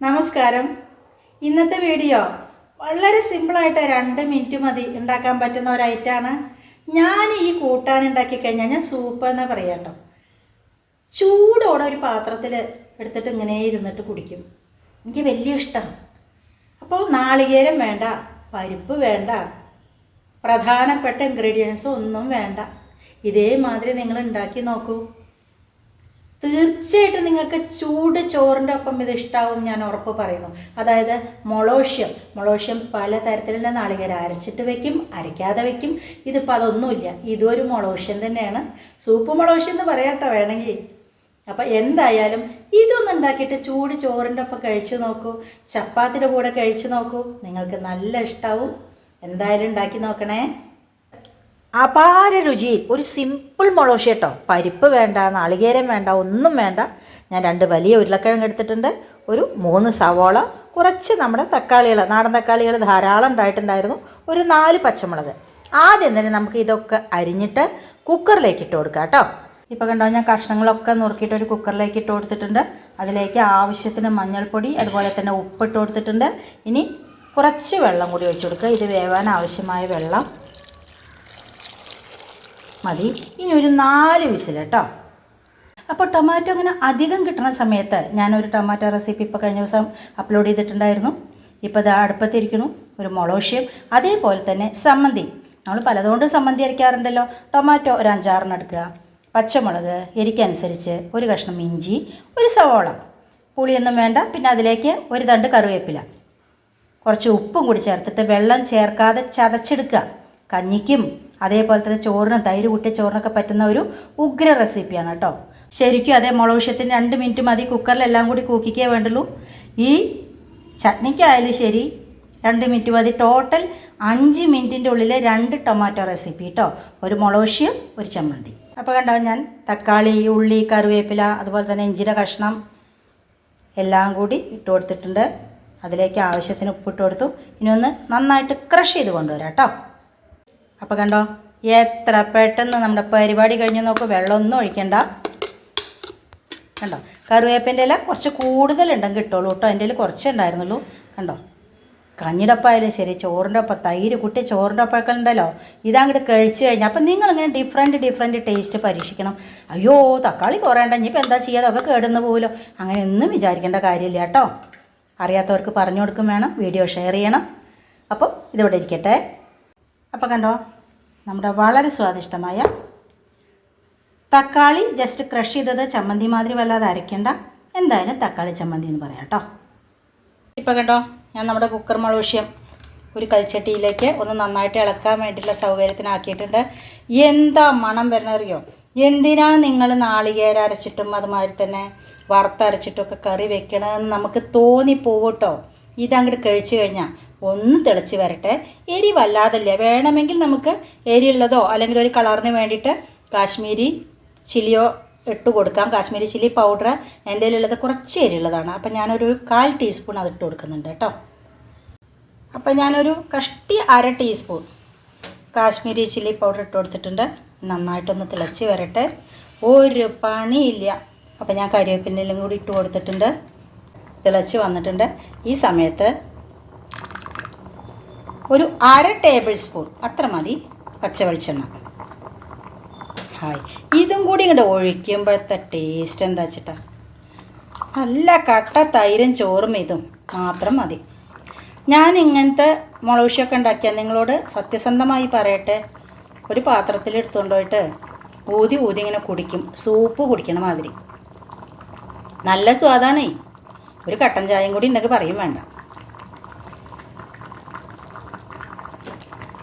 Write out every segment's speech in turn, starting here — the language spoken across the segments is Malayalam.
നമസ്കാരം. ഇന്നത്തെ വീഡിയോ വളരെ സിമ്പിളായിട്ട് രണ്ട് മിനിറ്റ് മതി ഉണ്ടാക്കാൻ പറ്റുന്ന ഒരു ഐറ്റമാണ് ഞാൻ ഈ കൂട്ടാൻ ഉണ്ടാക്കി കഴിഞ്ഞാൽ ഞാൻ സൂപ്പ് എന്ന് പറയാം ചൂടോടെ ഒരു പാത്രത്തിൽ എടുത്തിട്ട് ഇങ്ങനെ ഇരുന്നിട്ട് കുടിക്കും. എനിക്ക് വലിയ ഇഷ്ടമാണ് അപ്പോൾ നാളികേരം വേണ്ട പരിപ്പ് വേണ്ട പ്രധാനപ്പെട്ട ഇൻഗ്രീഡിയൻസ് ഒന്നും വേണ്ട. ഇതേമാതിരി നിങ്ങൾ ഉണ്ടാക്കി നോക്കൂ. തീർച്ചയായിട്ടും നിങ്ങൾക്ക് ചൂട് ചോറിന്റെ ഒപ്പം ഇത് ഇഷ്ടാവും ഞാൻ ഉറപ്പ് പറയുന്നു. അതായത് മൊളോഷ്യം. മൊളോഷ്യം പല തരത്തിലുള്ള നാളികേരം അരച്ചിട്ട് വെക്കും അരയ്ക്കാതെ വെക്കും. ഇതിപ്പോൾ അതൊന്നുമില്ല. ഇതൊരു മൊളോഷ്യം തന്നെയാണ്. സൂപ്പ് മൊളോഷ്യം എന്ന് പറയാട്ടോ വേണമെങ്കിൽ. അപ്പോൾ എന്തായാലും ഇതൊന്നും ഉണ്ടാക്കിയിട്ട് ചൂട് ചോറിന്റെ ഒപ്പം കഴിച്ചു നോക്കൂ. ചപ്പാത്തിയുടെ കൂടെ കഴിച്ചു നോക്കൂ. നിങ്ങൾക്ക് നല്ല ഇഷ്ടാവും. എന്തായാലും ഉണ്ടാക്കി നോക്കണേ. അപാര രുചിയിൽ ഒരു സിമ്പിൾ മുളക് കേട്ടോ. പരിപ്പ് വേണ്ട നാളികേരം വേണ്ട ഒന്നും വേണ്ട. ഞാൻ രണ്ട് വലിയ ഉരുളക്കിഴങ്ങ് എടുത്തിട്ടുണ്ട്. ഒരു മൂന്ന് സവോള കുറച്ച് നമ്മുടെ തക്കാളികൾ നാടൻ തക്കാളികൾ ധാരാളം ഉണ്ടായിട്ടുണ്ടായിരുന്നു. ഒരു നാല് പച്ചമുളക്. ആദ്യം തന്നെ നമുക്ക് ഇതൊക്കെ അരിഞ്ഞിട്ട് കുക്കറിലേക്ക് ഇട്ട് കൊടുക്കാം കേട്ടോ. ഇപ്പോൾ കണ്ടോ ഞാൻ കഷ്ണങ്ങളൊക്കെ നുറുക്കിയിട്ട് ഒരു കുക്കറിലേക്ക് ഇട്ട് കൊടുത്തിട്ടുണ്ട്. അതിലേക്ക് ആവശ്യത്തിന് മഞ്ഞൾപ്പൊടി അതുപോലെ തന്നെ ഉപ്പിട്ട് കൊടുത്തിട്ടുണ്ട്. ഇനി കുറച്ച് വെള്ളം കൂടി ഒഴിച്ചു കൊടുക്കുക. ഇത് വേവാൻ ആവശ്യമായ വെള്ളം. മതി. ഇനി ഒരു നാല് വിസിൽ കേട്ടോ. അപ്പോൾ ടൊമാറ്റോ അങ്ങനെ അധികം കിട്ടുന്ന സമയത്ത് ഞാനൊരു ടൊമാറ്റോ റെസിപ്പി ഇപ്പോൾ കഴിഞ്ഞ ദിവസം അപ്ലോഡ് ചെയ്തിട്ടുണ്ടായിരുന്നു. ഇപ്പോൾ ഇത് അടുപ്പത്തിരിക്കണു ഒരു മൊളോഷ്യം അതേപോലെ തന്നെ സമ്മന്തി. നമ്മൾ പലതുകൊണ്ട് സമ്മന്തി അരയ്ക്കാറുണ്ടല്ലോ ടൊമാറ്റോ ഒരു അഞ്ചാറെണ്ണം എടുക്കുക. പച്ചമുളക് എരിക്കനുസരിച്ച് ഒരു കഷ്ണം ഇഞ്ചി ഒരു സവോള. പുളിയൊന്നും വേണ്ട പിന്നെ അതിലേക്ക് ഒരു തണ്ട് കറിവേപ്പില. കുറച്ച് ഉപ്പും കൂടി ചേർത്തിട്ട് വെള്ളം ചേർക്കാതെ ചതച്ചെടുക്കുക. കഞ്ഞിക്കും അതേപോലെ തന്നെ ചോറിനും തൈര് കൂട്ടിയ ചോറിനൊക്കെ പറ്റുന്ന ഒരു ഉഗ്ര റെസിപ്പിയാണ് കേട്ടോ. ശരിക്കും അതേ മുളക് വിഷയത്തിന് രണ്ട് മിനിറ്റ് മതി. കുക്കറിലെല്ലാം കൂടി കൂക്കിക്കേ വേണ്ടുള്ളൂ. ഈ ചട്നിക്കായാലും ശരി രണ്ട് മിനിറ്റ് മതി. ടോട്ടൽ അഞ്ച് മിനിറ്റിന്റെ ഉള്ളിൽ രണ്ട് ടൊമാറ്റോ റെസിപ്പി കേട്ടോ. ഒരു മുളകുഷ്യം ഒരു ചമ്മന്തി. അപ്പോൾ കണ്ടോ ഞാൻ തക്കാളി ഉള്ളി കറിവേപ്പില അതുപോലെ തന്നെ ഇഞ്ചിര കഷ്ണം എല്ലാം കൂടി ഇട്ട് കൊടുത്തിട്ടുണ്ട്. അതിലേക്ക് ആവശ്യത്തിന് ഉപ്പിട്ട് കൊടുത്തു. ഇനി ഒന്ന് നന്നായിട്ട് ക്രഷ് ചെയ്ത് കൊണ്ടുവരാം കേട്ടോ. അപ്പോൾ കണ്ടോ എത്ര പെട്ടെന്ന് നമ്മുടെ പരിപാടി കഴിഞ്ഞ് നോക്ക് വെള്ളമൊന്നും ഒഴിക്കണ്ട. കണ്ടോ കറിവേപ്പിന്റെ ഇല കുറച്ച് കൂടുതലുണ്ടെങ്കിൽ കിട്ടുള്ളൂ കേട്ടോ എന്റെ കുറച്ചേ ഉണ്ടായിരുന്നുള്ളൂ. കണ്ടോ കഞ്ഞിയുടെ ഒപ്പമായാലും ശരി ചോറിന്റെ ഒപ്പം തൈര് കുട്ടി ചോറിന്റെ ഒപ്പമൊക്കെ ഉണ്ടല്ലോ ഇതങ്ങോട്ട് കഴിച്ച് കഴിഞ്ഞാൽ അപ്പം നിങ്ങളിങ്ങനെ ഡിഫറെന്റ് ഡിഫറെന്റ് ടേസ്റ്റ് പരീക്ഷിക്കണം. അയ്യോ തക്കാളി കുറേണ്ട ഇനിയിപ്പോൾ എന്താ ചെയ്യുക അതൊക്കെ കേടുന്നു പോകുമല്ലോ അങ്ങനെ ഒന്നും വിചാരിക്കേണ്ട കാര്യമില്ല കേട്ടോ. അറിയാത്തവർക്ക് പറഞ്ഞു കൊടുക്കും വേണം വീഡിയോ ഷെയർ ചെയ്യണം. അപ്പോൾ ഇതിവിടെ ഇരിക്കട്ടെ. അപ്പോൾ കണ്ടോ നമ്മുടെ വളരെ സ്വാദിഷ്ടമായ തക്കാളി ജസ്റ്റ് ക്രഷ് ചെയ്തത് ചമ്മന്തി മാതിരി വല്ലാതെ അരയ്ക്കണ്ട. എന്തായാലും തക്കാളി ചമ്മന്തി എന്ന് പറയാം കേട്ടോ. ഇപ്പോൾ കണ്ടോ ഞാൻ നമ്മുടെ കുക്കർ മളൂഷ്യം ഒരു കൽച്ചട്ടിയിലേക്ക് ഒന്ന് നന്നായിട്ട് ഇളക്കാൻ വേണ്ടിയിട്ടുള്ള സൗകര്യത്തിനാക്കിയിട്ടുണ്ട് എന്താ മണം വരണറിയോ എന്തിനാ നിങ്ങൾ നാളികേര അരച്ചിട്ടും അതുമാതിരി തന്നെ വറുത്തരച്ചിട്ടും ഒക്കെ കറി വെക്കണമെന്ന് നമുക്ക് തോന്നിപ്പോവട്ടോ ഇതങ്ങോട്ട് കഴിച്ചു കഴിഞ്ഞാൽ ഒന്ന് തിളച്ച് വരട്ടെ. എരി വല്ലാതല്ല? വേണമെങ്കിൽ നമുക്ക് എരിയുള്ളതോ അല്ലെങ്കിൽ ഒരു കളറിന് വേണ്ടിയിട്ട് കാശ്മീരി ചില്ലിയോ ഇട്ട് കൊടുക്കാം. കാശ്മീരി ചില്ലി പൗഡർ എന്റെ കയ്യിലുള്ളത് കുറച്ച് എരിയുള്ളതാണ്. അപ്പം ഞാനൊരു കാൽ ടീസ്പൂൺ അത് ഇട്ട് കൊടുക്കുന്നുണ്ട് കേട്ടോ. അപ്പം ഞാനൊരു കഷ്ടി അര ടീസ്പൂൺ കാശ്മീരി ചില്ലി പൗഡർ ഇട്ട് കൊടുത്തിട്ടുണ്ട്. നന്നായിട്ടൊന്ന് തിളച്ച് വരട്ടെ. ഒരു പണിയില്ല. അപ്പം ഞാൻ കരിവേപ്പിന്റെ കൂടി ഇട്ട് കൊടുത്തിട്ടുണ്ട്. തിളച്ച് വന്നിട്ടുണ്ട്. ഈ സമയത്ത് ഒരു അര ടേബിൾ സ്പൂൺ അത്ര മതി പച്ച വെളിച്ചെണ്ണ. ഹായ്. ഇതും കൂടി ഇങ്ങോട്ട് ഒഴിക്കുമ്പോഴത്തെ ടേസ്റ്റ് എന്താ വെച്ചിട്ടാ നല്ല കട്ട തൈരും ചോറും ഇതും മാത്രം മതി. ഞാൻ ഇങ്ങനത്തെ മുളകുശിയൊക്കെ ഉണ്ടാക്കിയാൽ നിങ്ങളോട് സത്യസന്ധമായി പറയട്ടെ. ഒരു പാത്രത്തിൽ എടുത്തുകൊണ്ട് പോയിട്ട് ഊതി ഊതി ഇങ്ങനെ കുടിക്കും. സൂപ്പ് കുടിക്കണ മാതിരി. നല്ല സ്വാദാണേ. ഒരു കട്ടൻ ചായയും കൂടി ഉണ്ടെങ്കിൽ പറയും വേണ്ട.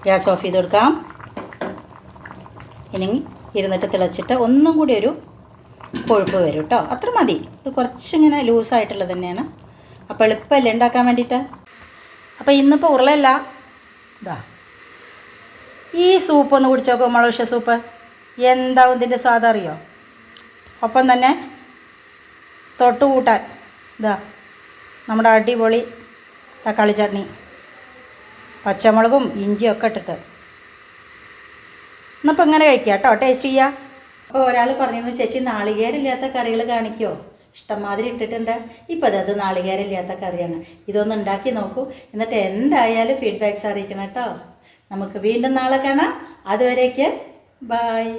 ഗ്യാസ് ഓഫ് ചെയ്ത് കൊടുക്കാം. ഇനി ഇരുന്നിട്ട് തിളച്ചിട്ട് ഒന്നും കൂടി ഒരു കൊഴുപ്പ് വരും കേട്ടോ. അത്ര മതി. ഇത് കുറച്ചിങ്ങനെ ലൂസായിട്ടുള്ളത് തന്നെയാണ്. അപ്പോൾ എളുപ്പമല്ലേ ഉണ്ടാക്കാൻ വേണ്ടിയിട്ട്? അപ്പോൾ ഇന്നിപ്പോൾ ഉരുളയല്ല. ഇതാ ഈ സൂപ്പ് ഒന്ന് കുടിച്ച് നോക്കും മുളകുഷ സൂപ്പ് എന്താവും ഇതിന്റെ സ്വാദം അറിയോ? ഒപ്പം തന്നെ തൊട്ട് കൂട്ടാൻ. ഇതാ നമ്മുടെ അടിപൊളി തക്കാളി ചട്നി പച്ചമുളകും ഇഞ്ചിയും ഒക്കെ ഇട്ടിട്ട്. എന്നപ്പോൾ ഇങ്ങനെ കഴിക്കുക കേട്ടോ ടേസ്റ്റ് ചെയ്യുക അപ്പോൾ ഒരാൾ പറഞ്ഞിരുന്നു ചേച്ചി നാളികേരില്ലാത്ത കറികൾ കാണിക്കുമോ ഇഷ്ടംമാതിരി ഇട്ടിട്ടുണ്ട്. ഇപ്പം അതത് നാളികേരില്ലാത്ത കറിയാണ്. ഇതൊന്ന് ഉണ്ടാക്കി നോക്കൂ. എന്നിട്ട് എന്തായാലും ഫീഡ്ബാക്ക്സ് അറിയിക്കണം കേട്ടോ. നമുക്ക് വീണ്ടും നാളെ കാണാം. അതുവരേക്ക് ബായ്